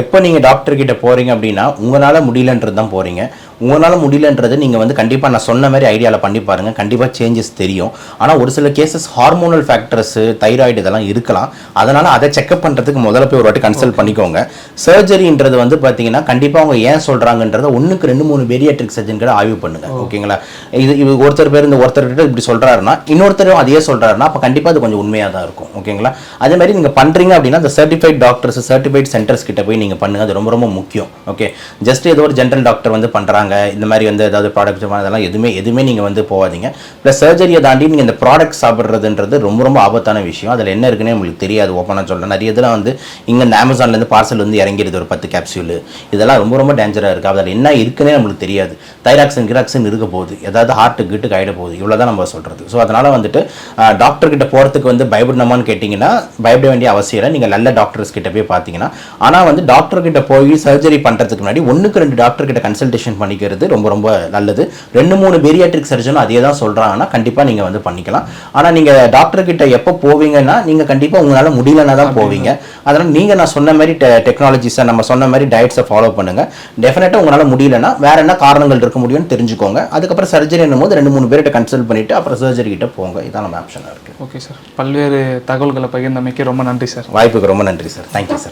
எப்போ நீங்கள் டாக்டர் கிட்ட போகிறீங்க அப்படின்னா உங்களால் முடியலன்றது தான் போகிறீங்க உங்களால் முடியலன்றது நீங்கள் வந்து கண்டிப்பாக நான் சொன்ன மாதிரி ஐடியாவில் பண்ணி பாருங்க. கண்டிப்பாக சேஞ்சஸ் தெரியும். ஆனால் ஒரு சில கேசஸ் ஹார்மோனல் ஃபேக்டர்ஸு தைராய்டு இதெல்லாம் இருக்கலாம். அதனால் அதை செக்அப் பண்ணுறதுக்கு முதல்ல போய் ஒரு வாட்டி கன்சல்ட் பண்ணிக்கோங்க. சர்ஜரின்றது வந்து பார்த்தீங்கன்னா கண்டிப்பாக அவங்க ஏன் சொல்கிறாங்கன்றத ஒன்றுக்கு ரெண்டு மூணு பேரியாட்ரிக் சர்ஜன் கிட்ட ஆய்வு பண்ணுங்க. ஓகேங்களா? இது இது ஒருத்தர் பேர் இந்த ஒருத்தர்கிட்ட இப்படி சொல்கிறாருன்னா இன்னொருத்தரும் அதையே சொல்கிறாருன்னா அப்போ கண்டிப்பாக அது கொஞ்சம் உண்மையாக தான் இருக்கும். ஓகேங்களா? அதே மாதிரி நீங்கள் பண்ணுறீங்க அப்படின்னா அந்த சர்டிஃபைட் டாக்டர்ஸ் சர்டிஃபைட் சென்டர்ஸ் கிட்ட போய் நீங்கள் பண்ணுங்க. அது ரொம்ப ரொம்ப முக்கியம். ஓகே? ஜஸ்ட் ஏதோ ஒரு ஜென்ரல் டாக்டர் வந்து பண்ணுறாங்க இந்த மாதிரி வந்து ஏதாவது ப்ராடக்ட் அதெல்லாம் எதுவுமே எதுவுமே நீங்கள் வந்து போகாதீங்க. ப்ளஸ் சர்ஜரியை தாண்டி நீங்கள் இந்த ப்ராடக்ட் சாப்பிட்றதுன்றது ரொம்ப ரொம்ப ஆபத்தான விஷயம். அதில் என்ன இருக்குன்னே உங்களுக்கு தெரியாது ஓப்பனாக சொல்கிறேன் நிறைய இதெல்லாம் வந்து இங்கே இந்த அமேசான்லேருந்து பார்சல் வந்து இறங்கிடுது ஒரு பத்து கேப்சூல் இதெல்லாம் ரொம்ப ரொம்ப டேஞ்சராக இருக்குது அதில் என்ன இருக்குன்னே நம்மளுக்கு தெரியாது. தைராக்சின் கிராக்சின் இருக்க போகுது. ஏதாவது ஹார்ட்டு கிட்டுக்கு ஆகிட போகுது. இவ்வளோ தான் நம்ம சொல்கிறது ஸோ அதனால் வந்துட்டு டாக்டர்கிட்ட போகிறதுக்கு வந்து பயப்படணுமான்னு கேட்டிங்கன்னா பயப்பட வேண்டிய அவசியம் இல்லை. நீங்கள் நல்ல டாக்டர்ஸ் கிட்ட போய் பார்த்தீங்கன்னா ஆனால் வந்து டாக்டர்கிட்ட போய் சர்ஜரி பண்ணுறதுக்கு முன்னாடி ஒன்றுக்கு ரெண்டு டாக்டர்கிட்ட கன்சல்டேஷன் பண்ணி பண்ணிக்கிறது ரொம்ப ரொம்ப நல்லது. ரெண்டு மூணு பேரியாட்ரிக் சர்ஜனும் அதே தான் சொல்கிறாங்கன்னா கண்டிப்பாக நீங்கள் வந்து பண்ணிக்கலாம். ஆனால் நீங்கள் டாக்டர் கிட்ட எப்போ போவீங்கன்னா நீங்கள் கண்டிப்பாக உங்களால் முடியலன்னா தான் போவீங்க. அதனால் நீங்கள் நான் சொன்ன மாதிரி டெ டெக்னாலஜிஸை நம்ம சொன்ன மாதிரி டயட்ஸை ஃபாலோ பண்ணுங்கள் டெஃபினட்டாக உங்களால் முடியலன்னா வேற என்ன காரணங்கள் இருக்க முடியும்னு தெரிஞ்சுக்கோங்க. அதுக்கப்புறம் சர்ஜரி போது ரெண்டு மூணு பேர்கிட்ட கன்சல்ட் பண்ணிவிட்டு அப்புறம் சர்ஜரி கிட்ட போங்க. இதான் நம்ம ஆப்ஷனாக இருக்குது ஓகே சார் பல்வேறு தகவல்களை பகிர்ந்தமைக்கு ரொம்ப நன்றி சார் வாய்ப்புக்கு ரொம்ப நன்றி சார் தேங்க்யூ சார்